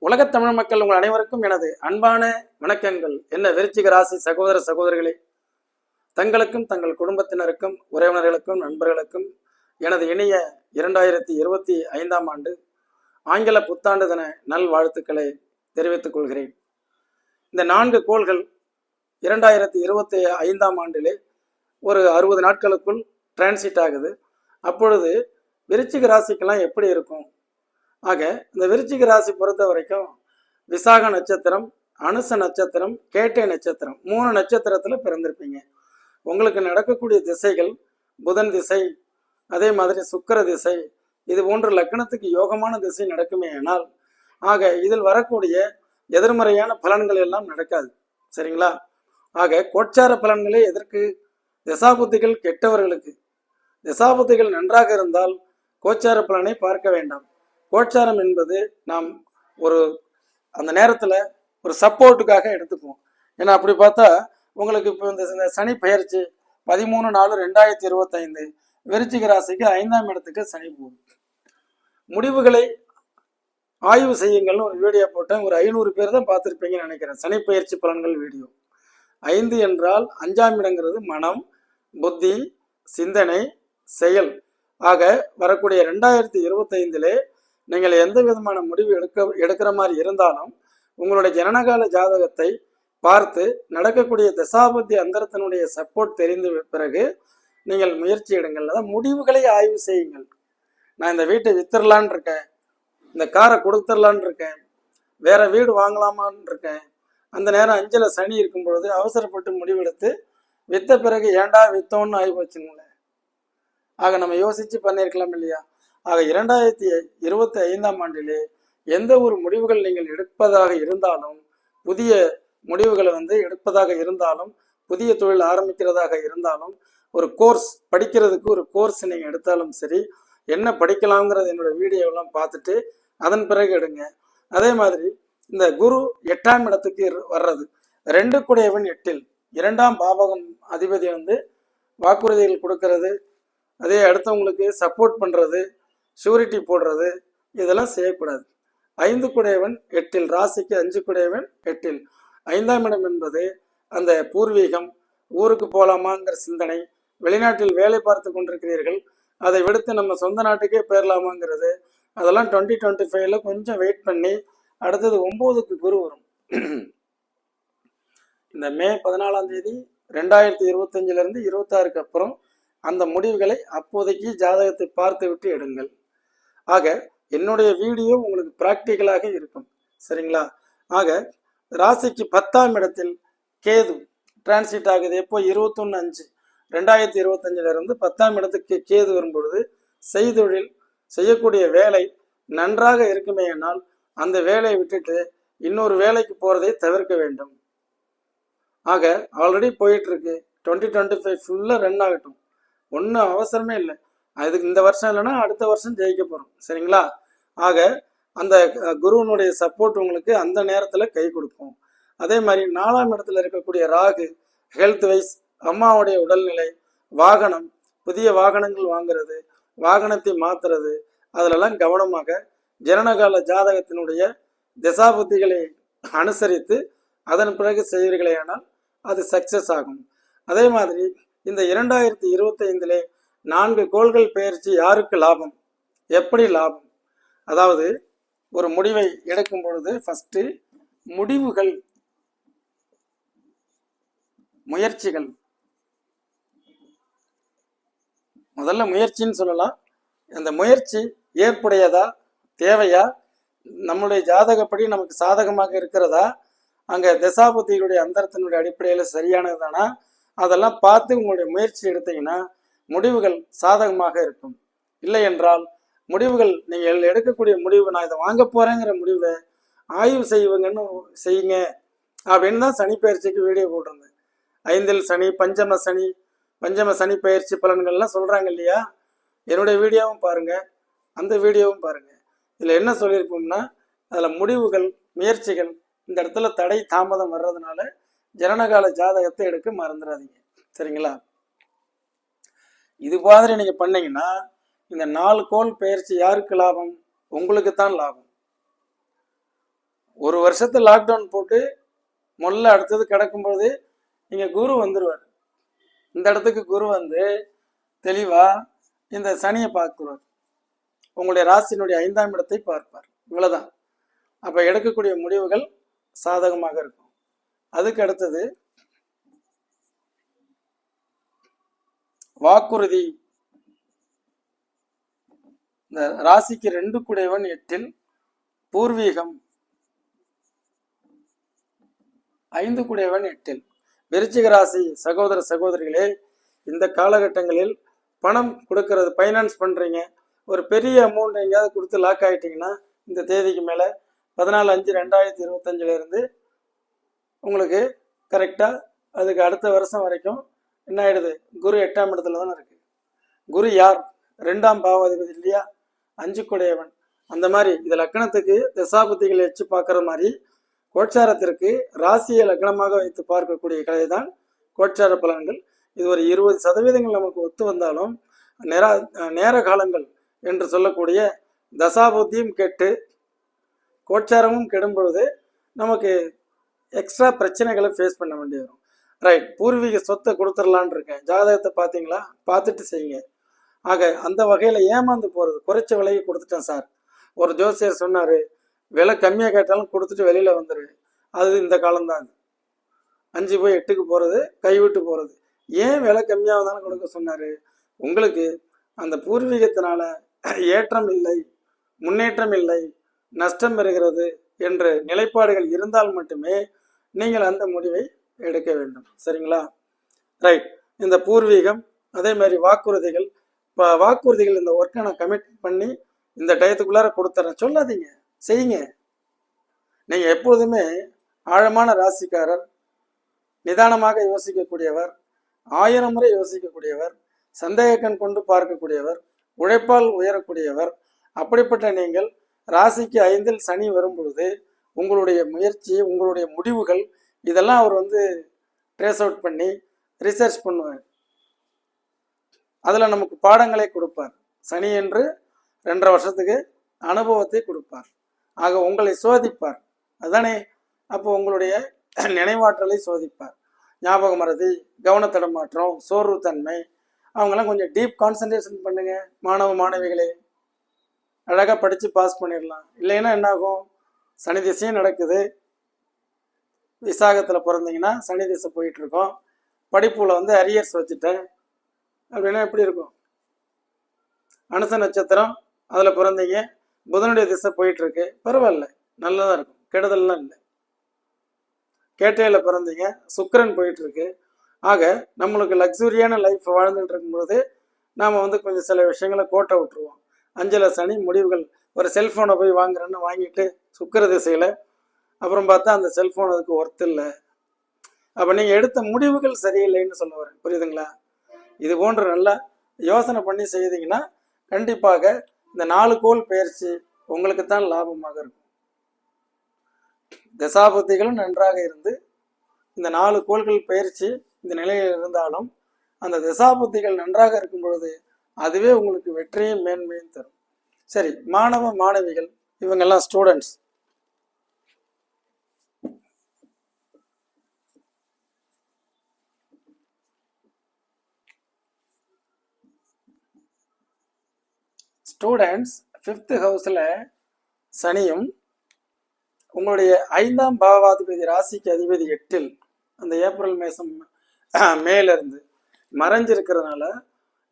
உலகத் தமிழ் மக்கள் உங்கள் அனைவருக்கும் எனது அன்பான வணக்கங்கள். என்ன விருச்சிக ராசி சகோதர சகோதரிகளே தங்களுக்கும் தங்கள் குடும்பத்தினருக்கும் உறவினர்களுக்கும் நண்பர்களுக்கும் எனது இணைய இரண்டாயிரத்தி இருபத்தி ஐந்தாம் ஆண்டு ஆங்கில புத்தாண்டு தின நல்வாழ்த்துக்களை தெரிவித்துக் கொள்கிறேன். இந்த நான்கு கோள்கள் இரண்டாயிரத்தி இருபத்தி ஐந்தாம் ஆண்டிலே ஒரு அறுபது நாட்களுக்குள் டிரான்சிட் ஆகுது. அப்பொழுது விருச்சிக ராசிக்கெல்லாம் எப்படி இருக்கும்? ஆக இந்த விருச்சிக ராசி பொறுத்த வரைக்கும் விசாக நட்சத்திரம் அனுச நட்சத்திரம் கேட்டை நட்சத்திரம் மூணு நட்சத்திரத்தில் பிறந்திருப்பீங்க. உங்களுக்கு நடக்கக்கூடிய திசைகள் புதன் திசை அதே மாதிரி சுக்கர திசை இது போன்ற லக்னத்துக்கு யோகமான திசை நடக்குமே ஆனால் ஆக இதில் வரக்கூடிய எதிர்மறையான பலன்கள் எல்லாம் நடக்காது. சரிங்களா? ஆக கோச்சார பலன்களே எதற்கு? திசாபுத்திகள் கெட்டவர்களுக்கு. திசாபுத்திகள் நன்றாக இருந்தால் கோச்சார பலனை பார்க்க வேண்டாம். கோச்சாரம் என்பது நாம் ஒரு அந்த நேரத்தில் ஒரு சப்போர்ட்டுக்காக எடுத்துக்குவோம். ஏன்னா அப்படி பார்த்தா உங்களுக்கு இப்போ இந்த சனி பெயர்ச்சி பதிமூணு நாலு ரெண்டாயிரத்தி இருபத்தைந்து விருச்சிக ராசிக்கு ஐந்தாம் இடத்துக்கு சனி போகும். முடிவுகளை ஆய்வு செய்யுங்கள்னு ஒரு வீடியோ போட்டேன். ஒரு ஐநூறு பேர் தான் பார்த்துருப்பீங்கன்னு நினைக்கிறேன். சனி பயிற்சி பலன்கள் வீடியோ. ஐந்து என்றால் அஞ்சாம் இடங்கிறது மனம் புத்தி சிந்தனை செயல். ஆக வரக்கூடிய ரெண்டாயிரத்தி இருபத்தைந்திலே நீங்கள் எந்த விதமான முடிவு எடுக்க எடுக்கிற மாதிரி இருந்தாலும் உங்களுடைய ஜனனகால ஜாதகத்தை பார்த்து நடக்கக்கூடிய தசாபதி அந்தரத்தினுடைய சப்போர்ட் தெரிந்த பிறகு நீங்கள் முயற்சி எடுங்கள். அதாவது முடிவுகளை ஆய்வு செய்யுங்கள். நான் இந்த வீட்டை வித்துடலான் இருக்கேன். இந்த காரை கொடுத்துடலான் இருக்கேன். வேற வீடு வாங்கலாமான்னு இருக்கேன். அந்த நேரம் அஞ்சில் சனி இருக்கும் பொழுது அவசரப்பட்டு முடிவெடுத்து வித்த பிறகு ஏன்டா வித்தோன்னு ஆகி போச்சுங்களேன் ஆக நம்ம யோசிச்சு பண்ணியிருக்கலாம் இல்லையா? ஆக இரண்டாயிரத்தி இருபத்தி ஐந்தாம் ஆண்டிலே எந்த ஒரு முடிவுகள் நீங்கள் எடுப்பதாக இருந்தாலும் புதிய முடிவுகளை வந்து எடுப்பதாக இருந்தாலும் புதிய தொழில் ஆரம்பிக்கிறதாக இருந்தாலும் ஒரு கோர்ஸ் படிக்கிறதுக்கு ஒரு கோர்ஸ் நீங்கள் எடுத்தாலும் சரி என்ன படிக்கலாங்கிறது என்னோட வீடியோவெல்லாம் பார்த்துட்டு அதன் பிறகு எடுங்க. அதே மாதிரி இந்த குரு எட்டாம் இடத்துக்கு வர்றது. ரெண்டு குடையவன் எட்டில். இரண்டாம் பாவகம் அதிபதி வந்து வாக்குறுதிகள் கொடுக்கறது. அதே அடுத்தவங்களுக்கு சப்போர்ட் பண்ணுறது ஷூரிட்டி போடுறது இதெல்லாம் செய்யக்கூடாது. ஐந்து குடையவன் எட்டில் ராசிக்கு அஞ்சு குடையவன் எட்டில். ஐந்தாம் இடம் என்பது அந்த பூர்வீகம் ஊருக்கு போகலாமாங்கிற சிந்தனை வெளிநாட்டில் வேலை பார்த்து கொண்டிருக்கிறீர்கள் அதை விடுத்து நம்ம சொந்த நாட்டுக்கே போயிடலாமாங்கிறது அதெல்லாம் டுவெண்ட்டி டுவெண்ட்டி ஃபைவ்ல கொஞ்சம் வெயிட் பண்ணி அடுத்தது ஒம்போதுக்கு குரு வரும். இந்த மே பதினாலாம் தேதி ரெண்டாயிரத்தி இருபத்தஞ்சிலிருந்து இருபத்தாறுக்கு அப்புறம் அந்த முடிவுகளை அப்போதைக்கு ஜாதகத்தை பார்த்து விட்டு எடுங்கள். ஆக என்னுடைய வீடியோ உங்களுக்கு பிராக்டிக்கலாக இருக்கும். சரிங்களா? ஆக ராசிக்கு பத்தாம் இடத்தில் கேது டிரான்சிட் ஆகுது. எப்போ? இருபத்தொன்னு அஞ்சு. ரெண்டாயிரத்தி இருபத்தஞ்சிலிருந்து பத்தாம் இடத்துக்கு கேது வரும்பொழுது செய்தொழில் செய்யக்கூடிய வேலை நன்றாக இருக்குமேயானால் அந்த வேலையை விட்டுட்டு இன்னொரு வேலைக்கு போகிறதை தவிர்க்க வேண்டும். ஆக ஆல்ரெடி போயிட்டுருக்கு டுவெண்ட்டி டுவெண்ட்டி ஃபைவ் ஃபுல்லாக ரன் ஆகட்டும். ஒன்றும் அவசரமே இல்லை. அதுக்கு இந்த வருஷம் இல்லைன்னா அடுத்த வருஷம் ஜெயிக்க போகிறோம் சரிங்களா? ஆக அந்த குருவனுடைய குருவினுடைய சப்போர்ட் உங்களுக்கு அந்த நேரத்தில் கை கொடுக்கும். அதே மாதிரி நாலாம் இடத்துல இருக்கக்கூடிய ராகு ஹெல்த் வைஸ் அம்மாவுடைய உடல்நிலை வாகனம் புதிய வாகனங்கள் வாங்குறது வாகனத்தை மாத்துறது அதிலெல்லாம் கவனமாக ஜனனகால ஜாதகத்தினுடைய திசாபுத்திகளை அனுசரித்து அதன் பிறகு செய்வீர்களேயானால் அது சக்சஸ் ஆகும். அதே மாதிரி இந்த இரண்டாயிரத்தி இருபத்தைந்திலே நான்கு கோள்கள் பெயர்ச்சி யாருக்கு லாபம்? எப்படி லாபம்? அதாவது ஒரு முடிவை எடுக்கும் பொழுது ஃபஸ்ட்டு முடிவுகள் முயற்சிகள். முதல்ல முயற்சின்னு சொல்லலாம். அந்த முயற்சி ஏற்புடையதா தேவையா? நம்முடைய ஜாதகப்படி நமக்கு சாதகமாக இருக்கிறதா? அங்கே தசாபுத்திகளுடைய அந்தரத்தினுடைய அடிப்படையில் சரியானது தானா அதெல்லாம் பார்த்து உங்களுடைய முயற்சி எடுத்தீங்கன்னா முடிவுகள் சாதகமாக இருக்கும். இல்லை என்றால் முடிவுகள் நீங்கள் எடுக்கக்கூடிய முடிவு நான் இதை வாங்க போறேங்கிற முடிவை ஆய்வு செய்வங்கன்னு செய்யுங்க அப்படின்னு தான் சனி பயிற்சிக்கு வீடியோ போட்டிருந்தேன். ஐந்தில் சனி பஞ்சம சனி பஞ்சம சனி பயிற்சி பலன்கள்லாம் சொல்றாங்க இல்லையா? என்னுடைய வீடியோவும் பாருங்க அந்த வீடியோவும் பாருங்க. இதில் என்ன சொல்லியிருப்போம்னா அதில் முடிவுகள் முயற்சிகள் இந்த இடத்துல தடை தாமதம் வர்றதுனால ஜனனகால ஜாதகத்தை எடுக்க மறந்துடாதீங்க. சரிங்களா? இது மாதிரி நீங்க பண்ணீங்கன்னா இந்த நாலு கோள் பயிற்சி யாருக்கு லாபம்? உங்களுக்கு தான் லாபம். ஒரு வருஷத்து லாக்டவுன் போட்டு முதல்ல அடுத்தது கிடக்கும்போது நீங்கள் குரு வந்துடுவார் இந்த இடத்துக்கு குரு வந்து தெளிவாக இந்த சனியை பார்க்குறார் உங்களுடைய ராசியினுடைய ஐந்தாம் இடத்தை பார்ப்பார். இவ்வளோதான் அப்போ எடுக்கக்கூடிய முடிவுகள் சாதகமாக இருக்கும். அதுக்கு அடுத்தது வாக்குறுதி. இந்த ராசிக்கு ரெண்டு குடைவன் எட்டில் பூர்வீகம். ஐந்து குடைவன் எட்டில். விருச்சிக ராசி சகோதர சகோதரிகளே இந்த காலகட்டங்களில் பணம் கொடுக்கறது ஃபைனான்ஸ் பண்றீங்க. ஒரு பெரிய அமௌண்ட் எங்கேயாவது கொடுத்து லாக் ஆகிட்டிங்கன்னா இந்த தேதிக்கு மேலே பதினாலு அஞ்சு ரெண்டாயிரத்தி இருபத்தஞ்சிலேருந்து உங்களுக்கு கரெக்டாக அதுக்கு அடுத்த வருஷம் வரைக்கும் என்ன ஆயிடுது? குரு எட்டாம் இடத்துல தானே இருக்கு. குரு யார்? ரெண்டாம் பாவாதிபதி இல்லையா? அஞ்சு குடையவன். அந்த மாதிரி இது லக்கணத்துக்கு தசாபுத்திகளை வச்சு பார்க்குற மாதிரி கோட்சாரத்திற்கு ராசியை லக்னமாக வைத்து பார்க்கக்கூடிய கலை தான் கோட்சார பலன்கள். இது ஒரு இருபது சதவீதங்கள் நமக்கு ஒத்து வந்தாலும் நேர நேர காலங்கள் என்று சொல்லக்கூடிய தசாபுத்தியும் கெட்டு கோட்சாரமும் கெடும் பொழுது நமக்கு எக்ஸ்ட்ரா பிரச்சனைகளை ஃபேஸ் பண்ண வேண்டி வரும். ரைட் பூர்வீக சொத்தை கொடுத்துடலான் இருக்கேன் ஜாதகத்தை பார்த்தீங்களா? பார்த்துட்டு செய்யுங்க. ஆக அந்த வகையில் ஏமாந்து போகிறது குறைச்ச விலையை கொடுத்துட்டேன் சார். ஒரு ஜோசியர் சொன்னார் விலை கம்மியாக கேட்டாலும் கொடுத்துட்டு வெளியில் வந்துரு. அது இந்த காலம்தான். அஞ்சு போய் எட்டுக்கு போகிறது கைவிட்டு போகிறது ஏன் விலை கம்மியாக தானே கொடுக்க சொன்னார்? உங்களுக்கு அந்த பூர்வீகத்தினால ஏற்றம் இல்லை முன்னேற்றம் இல்லை நஷ்டம் பெறுகிறது என்று நிலைப்பாடுகள் இருந்தால் மட்டுமே நீங்கள் அந்த முடிவை எடுக்க வேண்டும். சரிங்களா? ரைட் இந்த பூர்வீகம் அதே மாதிரி வாக்குறுதிகள் இப்போ வாக்குறுதிகள் இந்த ஒர்க்கை நான் கமிட் பண்ணி இந்த டயத்துக்குள்ளார கொடுத்துறேன். சொல்லாதீங்க. செய்யுங்க. நீங்கள் எப்பொழுதுமே ஆழமான ராசிக்காரர் நிதானமாக யோசிக்கக்கூடியவர் ஆயிரம் முறை யோசிக்கக்கூடியவர் சந்தேகக்கண் கொண்டு பார்க்கக்கூடியவர் உழைப்பால் உயரக்கூடியவர் அப்படிப்பட்ட நீங்கள் ராசிக்கு ஐந்தில் சனி வரும்பொழுது உங்களுடைய முயற்சி உங்களுடைய முடிவுகள் இதெல்லாம் அவர் வந்து ட்ரேஸ் அவுட் பண்ணி ரிசர்ச் பண்ணுவார். அதில் நமக்கு பாடங்களை கொடுப்பார். சனி என்று ரெண்டரை வருஷத்துக்கு அனுபவத்தை கொடுப்பார். ஆக உங்களை சோதிப்பார். அதானே? அப்போ உங்களுடைய நினைவாற்றலை சோதிப்பார். ஞாபக மறதி கவனத்தடமாற்றம் சோர்வுத்தன்மை அவங்கெல்லாம் கொஞ்சம் டீப் கான்சன்ட்ரேஷன் பண்ணுங்க மாணவ மாணவிகளே. அழகாக படித்து பாஸ் பண்ணிடலாம் இல்லைன்னா என்னாகும்? சனி திசையும் நடக்குது. விசாகத்தில் பிறந்தீங்கன்னா சனி திசை போயிட்டு இருக்கோம் படிப்புல வந்து அரியர்ஸ் வச்சுட்டேன். அப்படின்னா எப்படி இருக்கும்? அனுச நட்சத்திரம் அதில் பிறந்தீங்க. புதனுடைய திசை போயிட்டு இருக்கு பரவாயில்ல. நல்லதா இருக்கும். கெடுதல்லாம் இல்லை. கேட்டையில பிறந்தீங்க. சுக்கிரன் போயிட்டு இருக்கு ஆக நம்மளுக்கு லக்ஸுரியான லைஃப் வாழ்ந்துட்டு இருக்கும்போது நாம வந்து கொஞ்சம் சில விஷயங்களை கோட்டை விட்டுருவோம். அஞ்சல சனி முடிவுகள். ஒரு செல்போனை போய் வாங்குறேன்னு வாங்கிட்டு சுக்கர திசையில அப்புறம் பார்த்தா அந்த செல்போன் அதுக்கு ஒர்த் இல்லை. அப்போ நீங்கள் எடுத்த முடிவுகள் சரியில்லைன்னு சொல்ல வரேன். புரியுதுங்களா? இது போன்ற நல்லா யோசனை பண்ணி செய்தீங்கன்னா கண்டிப்பாக இந்த நாலு கோல் பயிற்சி உங்களுக்கு தான் லாபமாக இருக்கும். தசாபுத்திகளும் நன்றாக இருந்து இந்த நாலு கோள்கள் பயிற்சி இந்த நிலையில் இருந்தாலும் அந்த தசாபுத்திகள் நன்றாக இருக்கும் பொழுது அதுவே உங்களுக்கு வெற்றியும் மேன்மையும் தரும். சரி மாணவ மாணவிகள் இவங்கெல்லாம் ஸ்டூடெண்ட்ஸ் ஸ்டூடெண்ட்ஸ் ஃபிஃப்த்து ஹவுஸில் சனியும் உங்களுடைய ஐந்தாம் பாவாதிபதி ராசிக்கு அதிபதி எட்டில் அந்த ஏப்ரல் மேசம் மேலேருந்து மறைஞ்சிருக்கிறதுனால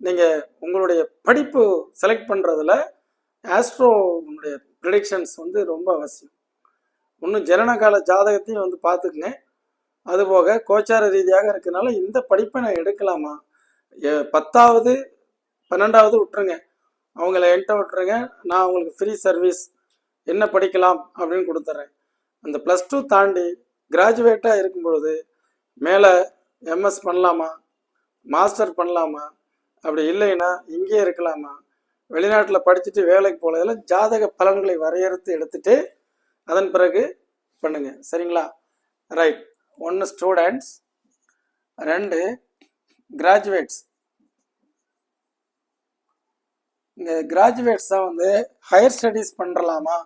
நீங்கள் உங்களுடைய படிப்பு செலக்ட் பண்ணுறதுல ஆஸ்ட்ரோனுடைய ப்ரிடிக்ஷன்ஸ் வந்து ரொம்ப அவசியம். இன்னும் ஜனனகால ஜாதகத்தையும் வந்து பார்த்துக்குங்க. அதுபோக கோச்சார ரீதியாக இருக்கிறதுனால இந்த படிப்பை நான் எடுக்கலாமா? பத்தாவது பன்னெண்டாவது விட்டுருங்க. அவங்கள என்கிட்ட விட்டுருங்க. நான் அவங்களுக்கு ஃப்ரீ சர்வீஸ் என்ன படிக்கலாம் அப்படின்னு கொடுத்துட்றேன் அந்த ப்ளஸ் டூ தாண்டி கிராஜுவேட்டாக இருக்கும்பொழுது மேலே எம்எஸ் பண்ணலாமா? மாஸ்டர் பண்ணலாமா? அப்படி இல்லைன்னா இங்கேயே இருக்கலாமா? வெளிநாட்டில் படிச்சுட்டு வேலைக்கு போகல இதெல்லாம் ஜாதக பலன்களை வரையறுத்து எடுத்துட்டு அதன் பிறகு பண்ணுங்க. சரிங்களா? ரைட் ஒன்று ஸ்டூடெண்ட்ஸ் ரெண்டு கிராஜுவேட்ஸ் இந்த கிராஜுவேட்ஸாக வந்து ஹையர் ஸ்டடீஸ் பண்ணலாமா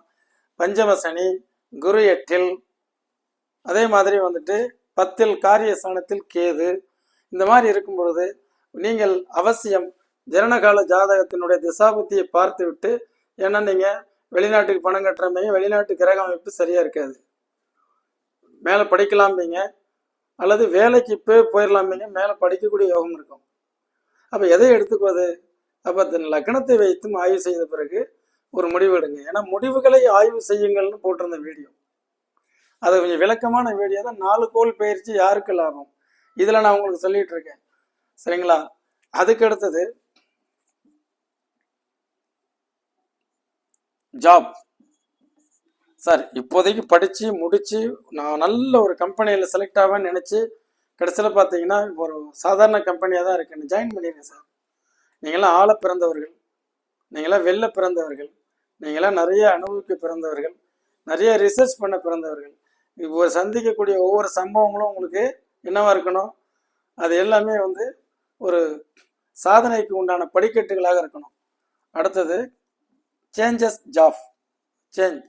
பஞ்சமசனி குரு எட்டில் அதே மாதிரி வந்துட்டு பத்தில் காரியஸ்தானத்தில் கேது இந்த மாதிரி இருக்கும் பொழுது நீங்கள் அவசியம் ஜனனகால ஜாதகத்தினுடைய திசாபுத்தியை பார்த்து விட்டு ஏன்னா நீங்கள் வெளிநாட்டுக்கு பணம் கட்டுறமே வெளிநாட்டு கிரக அமைப்பு சரியாக இருக்காது. மேலே படிக்கலாம்பீங்க அல்லது வேலைக்கு இப்போ போயிடலாம்பீங்க மேலே படிக்கக்கூடிய யோகம் இருக்கும். அப்போ எதை எடுத்துக்குவது? அப்போ தன் லக்னத்தை வைத்தும் ஆய்வு செய்த பிறகு ஒரு முடிவு எடுங்க. ஏன்னா முடிவுகளை ஆய்வு செய்யுங்கள்னு போட்டிருந்த வீடியோ. அது கொஞ்சம் விளக்கமான வீடியோ தான். நாலு கோல் பயிற்சி யாருக்கு லாபம்? இதில் நான் உங்களுக்கு சொல்லிட்டு இருக்கேன். சரிங்களா? அதுக்கு அடுத்தது ஜாப் சார் இப்போதைக்கு படித்து முடித்து நான் நல்ல ஒரு கம்பெனியில் செலக்ட் ஆவேன்னு நினச்சி கடைசியில் பார்த்தீங்கன்னா ஒரு சாதாரண கம்பெனியாக தான் இருக்குன்னு ஜாயின் பண்ணிடுங்க சார். நீங்களாம் ஆள பிறந்தவர்கள். நீங்களாம் வெளில பிறந்தவர்கள். நீங்களாம் நிறைய அனுபவிக்க பிறந்தவர்கள். நிறைய ரிசர்ச் பண்ண பிறந்தவர்கள். இப்போ சந்திக்கக்கூடிய ஒவ்வொரு சம்பவங்களும் உங்களுக்கு என்னவா இருக்கணும்? அது எல்லாமே வந்து ஒரு சாதனைக்கு உண்டான படிக்கட்டுகளாக இருக்கணும். அடுத்தது சேஞ்சஸ் ஜாப் சேஞ்ச்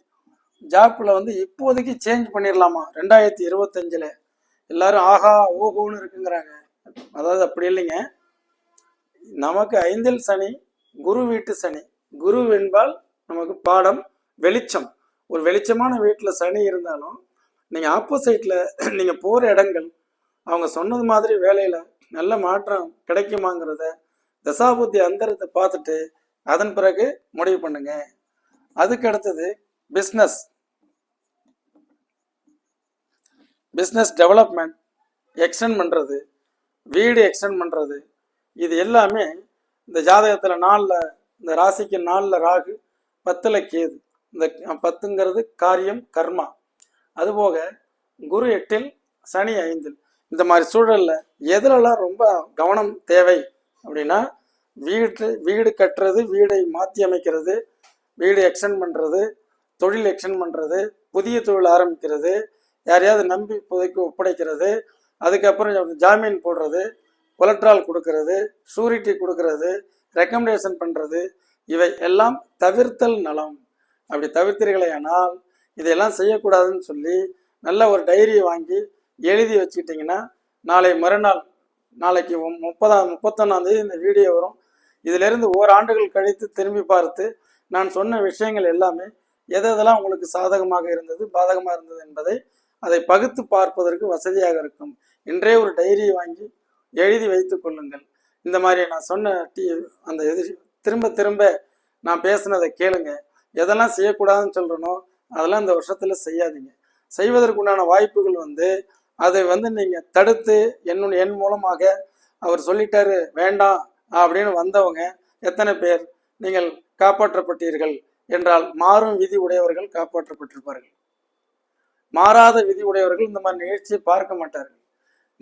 ஜாப்பில் வந்து இப்போதைக்கு சேஞ்ச் பண்ணிடலாமா ரெண்டாயிரத்தி இருபத்தஞ்சில். எல்லாரும் ஆஹா ஓஹோன்னு இருக்குங்கிறாங்க. அதாவது அப்படி இல்லைங்க. நமக்கு ஐந்தில் சனி குரு வீட்டு சனி. குரு என்பால் நமக்கு பாடம் வெளிச்சம். ஒரு வெளிச்சமான வீட்டில் சனி இருந்தாலும் நீங்கள் ஆப்போசைட்டில் நீங்கள் போகிற இடங்கள் அவங்க சொன்னது மாதிரி வேலையில் நல்ல மாற்றம் கிடைக்குமாங்கிறத தசாபுத்தி அந்தரத்தை பார்த்துட்டு அதன் பிறகு முடிவு பண்ணுங்க. அதுக்கு அடுத்தது பிஸ்னஸ் பிஸ்னஸ் டெவலப்மெண்ட் எக்ஸ்டெண்ட் பண்ணுறது வீடு எக்ஸ்டெண்ட் பண்ணுறது இது எல்லாமே இந்த ஜாதகத்தில் நாளில் இந்த ராசிக்கு நாளில் ராகு பத்தில் கேது. இந்த பத்துங்கிறது காரியம் கர்மா. அதுபோக குரு எட்டில் சனி ஐந்தில். இந்த மாதிரி சூழலில் எதுலலாம் ரொம்ப கவனம் தேவை அப்படின்னா வீட்டு வீடு கட்டுறது வீடை மாற்றி அமைக்கிறது வீடு எக்ஸ்டெண்ட் பண்ணுறது தொழில் எக்ஸ்டெண்ட் பண்ணுறது புதிய தொழில் ஆரம்பிக்கிறது யாரையாவது நம்பி புதைக்கு ஒப்படைக்கிறது அதுக்கப்புறம் ஜாமீன் போடுறது கொலட்ரால் கொடுக்கறது ஷூரிட்டி கொடுக்கறது ரெக்கமெண்டேஷன் பண்ணுறது இவை எல்லாம் தவிர்த்தல் நலம். அப்படி தவிர்த்தீர்களேயானால் இதையெல்லாம் செய்யக்கூடாதுன்னு சொல்லி நல்ல ஒரு டைரியை வாங்கி எழுதி வச்சுக்கிட்டிங்கன்னா நாளை மறுநாள் நாளைக்கு முப்பதாம் முப்பத்தொன்னாந்தேதி இந்த வீடியோ வரும். இதிலிருந்து ஓராண்டுகள் கழித்து திரும்பி பார்த்து நான் சொன்ன விஷயங்கள் எல்லாமே எது எதெல்லாம் உங்களுக்கு சாதகமாக இருந்தது பாதகமாக இருந்தது என்பதை அதை பகுத்து பார்ப்பதற்கு வசதியாக இருக்கும். இன்றே ஒரு டைரியை வாங்கி எழுதி வைத்து கொள்ளுங்கள். இந்த மாதிரி நான் சொன்ன டி அந்த இது திரும்ப திரும்ப நான் பேசுனதை கேளுங்க. எதெல்லாம் செய்யக்கூடாதுன்னு சொல்கிறனோ அதெல்லாம் இந்த வருஷத்தில் செய்யாதீங்க. செய்வதற்குண்டான வாய்ப்புகள் வந்து அதை வந்து நீங்கள் தடுத்து என்னுடைய என் மூலமாக அவர் சொல்லிட்டாரு வேண்டாம் அப்படின்னு வந்தவங்க எத்தனை பேர் நீங்கள் காப்பாற்றப்பட்டீர்கள் என்றால் மாறும் விதி உடையவர்கள் காப்பாற்றப்பட்டிருப்பார்கள். மாறாத விதி உடையவர்கள் இந்த மாதிரி நிகழ்ச்சியை பார்க்க மாட்டார்கள்.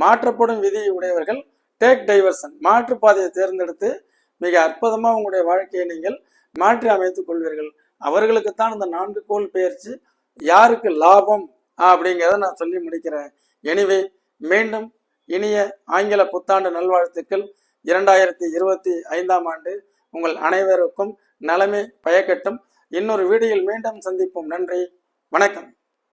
மாற்றப்படும் விதியை உடையவர்கள் டேக் டைவர்சன் மாற்றுப்பாதையை தேர்ந்தெடுத்து மிக அற்புதமாக உங்களுடைய வாழ்க்கையை நீங்கள் மாற்றி அமைத்துக் கொள்வீர்கள். அவர்களுக்குத்தான் இந்த நான்கு கோல் பயிற்சி யாருக்கு லாபம் அப்படிங்கிறத நான் சொல்லி முடிக்கிறேன். எனிவே மீண்டும் இனிய ஆங்கில புத்தாண்டு நல்வாழ்த்துக்கள். இரண்டாயிரத்தி இருபத்தி ஐந்தாம் ஆண்டு உங்கள் அனைவருக்கும் நலமே பயக்கட்டும். இன்னொரு வீடியோவில் மீண்டும் சந்திப்போம். நன்றி. வணக்கம்.